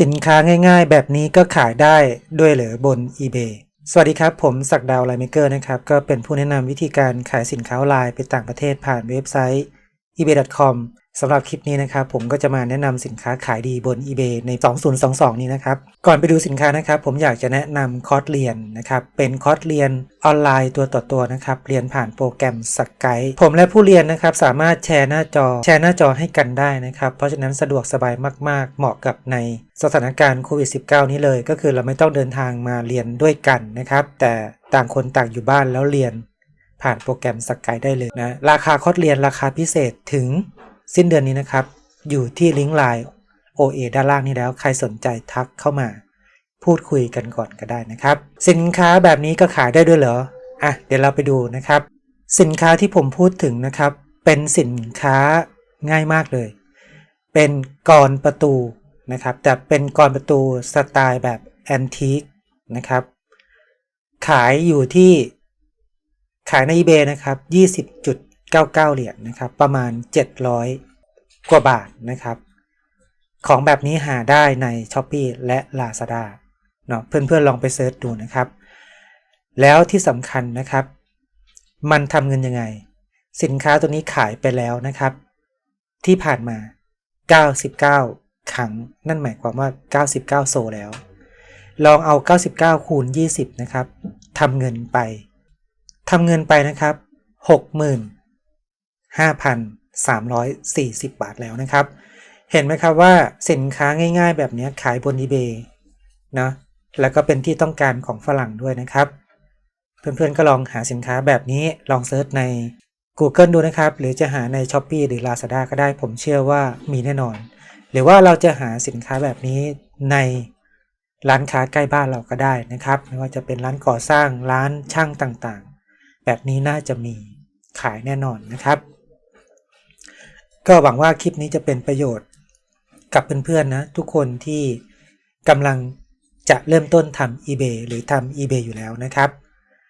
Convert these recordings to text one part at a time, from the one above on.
สินค้าง่ายๆ แบบนี้ก็ขายได้ด้วยเหรือบน eBay สวัสดีครับ ผมศักดาวไลเมเกอร์นะครับ ก็เป็นผู้แนะนำวิธีการขายสินค้าออนไลน์ไปต่างประเทศผ่านเว็บไซต์ ebay.com สำหรับคลิปนี้นะครับผมก็จะมาแนะนำสินค้าขายดีบน eBay ใน 2022 นี้นะครับ ก่อนไปดูสินค้านะครับ ผมอยากจะแนะนำคอร์สเรียนนะครับเป็นคอร์สเรียนออนไลน์ตัวต่อตัวนะครับเรียนผ่านโปรแกรมสกายผมและผู้เรียนนะครับสามารถแชร์หน้าจอ แชร์หน้าจอให้กันได้นะครับเพราะฉะนั้นสะดวกสบายมาก ๆ เหมาะกับในสถานการณ์โควิด -19 นี้เลย ก็คือเราไม่ต้องเดินทางมาเรียนด้วยกันนะครับแต่ต่างคนต่างอยู่บ้านแล้วเรียนผ่านโปรแกรมสกายได้เลยนะราคาคอร์สเรียนราคาพิเศษถึง สิ้นเดือนนี้นะครับ อยู่ที่ลิงก์ไลน์ OA ด้านล่างนี้แล้ว ใครสนใจทักเข้ามา พูดคุยกันก่อนก็ได้นะครับ สินค้าแบบนี้ก็ขายได้ด้วยเหรอ อะ เดี๋ยวเราไปดูนะครับ สินค้าที่ผมพูดถึงนะครับ เป็นสินค้าง่ายมากเลย เป็นกรอนประตูนะครับ แต่เป็นกรอนประตูสไตล์แบบแอนทิคนะครับ ขายอยู่ที่ขายใน eBay นะครับ 99 เหรียญนะครับ ประมาณ 700 กว่าบาทนะครับ ของแบบนี้หาได้ใน s h อ p e e และ Lazada เนาะเพื่อนๆลองไปเซิร์ชดูนะครับ แล้วที่สำคัญนะครับ มันทำเงินยังไง สินค้าตัวนี้ขายไปแล้วนะครับ ที่ผ่านมา 99 ครั้ง นั่นหมายความว่า 99 โซแล้ว ลองเอา 99 คูณ 20 นะครับทำเงินไปทำเงินไปนะครับ 5,340 บาทแล้วนะครับ เห็นไหมครับว่าสินค้าง่ายๆ แบบนี้ขายบน eBay นะแล้วก็เป็นที่ต้องการของฝรั่งด้วยนะครับ เพื่อนๆก็ลองหาสินค้าแบบนี้ลองเซิร์ชใน Google ดูนะครับ หรือจะหาใน s h อ p e e หรือ Lazada ก็ได้ผมเชื่อว่ามีแน่นอน หรือว่าเราจะหาสินค้าแบบนี้ในร้านค้าใกล้บ้านเราก็ได้นะครับ ไม่ว่าจะเป็นร้านก่อสร้างร้านช่างต่างๆ แบบนี้น่าจะมีขายแน่นอนนะครับ ก็หวังว่าคลิปนี้จะเป็นประโยชน์กับเพื่อนๆนะ ทุกคนที่กำลังจะเริ่มต้นทำ eBay หรือทำ eBay อยู่แล้วนะครับ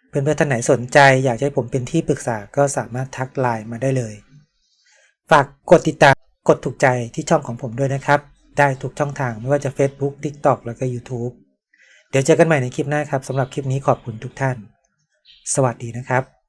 เพื่อนๆท่านไหนสนใจอยากให้ผมเป็นที่ปรึกษาก็สามารถทักไลน์มาได้เลย ฝากกดติดตามกดถูกใจที่ช่องของผมด้วยนะครับ ได้ทุกช่องทางไม่ว่าจะ Facebook TikTok แล้วก็ YouTube เดี๋ยวเจอกันใหม่ในคลิปหน้าครับสำหรับคลิปนี้ขอบคุณทุกท่าน สวัสดีนะครับ